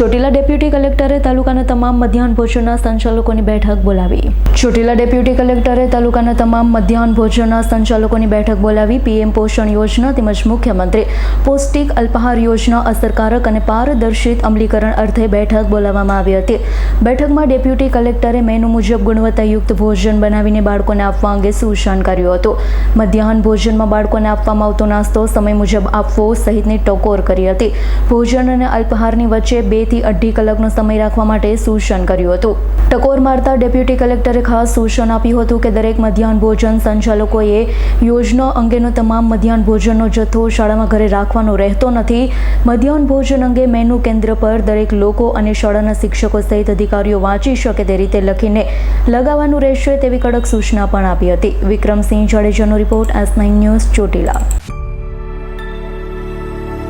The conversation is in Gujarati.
ચોટીલા ડેપ્યુટી કલેક્ટરે તાલુકાના તમામ મધ્યાહન ભોજનના સંચાલકોની બેઠક બોલાવી. ચોટીલા ડેપ્યુટી કલેક્ટરે તાલુકાના તમામ મધ્યાહન ભોજનના સંચાલકોની બેઠક બોલાવી પીએમ પોષણ યોજના તેમજ મુખ્યમંત્રી પૌષ્ટિક અલ્પાહાર યોજના અસરકારક અને પારદર્શિત અમલીકરણ અર્થે બેઠક બોલાવવામાં આવી હતી. બેઠકમાં ડેપ્યુટી કલેક્ટરે મેનુ મુજબ ગુણવત્તાયુક્ત ભોજન બનાવીને બાળકોને આપવા અંગે સૂચન કર્યું હતું. મધ્યાહન ભોજનમાં બાળકોને આપવામાં આવતો નાસ્તો સમય મુજબ આપવો સહિતની ટકોર કરી હતી. ભોજન અને અલ્પાહારની વચ્ચે બે થી અઢી કલાકનો સમય રાખવા માટે સૂચન કર્યું હતું. ટકોર મારતા ડેપ્યુટી કલેક્ટરે ખાસ સૂચન આપ્યું હતું કે દરેક મધ્યાહન ભોજન સંચાલકોએ યોજના અંગેનો તમામ મધ્યાહન ભોજનનો જથ્થો શાળામાં ઘરે રાખવાનો રહેતો નથી. મધ્યાહન ભોજન અંગે મેનુ કેન્દ્ર પર દરેક લોકો અને શાળાના શિક્ષકો સહિત અધિકારીઓ વાંચી શકે તે રીતે લખીને લગાવવાનું રહેશે તેવી કડક સૂચના પણ આપી હતી. Vikramsinh જાડેજાનો report S nine news Chotila.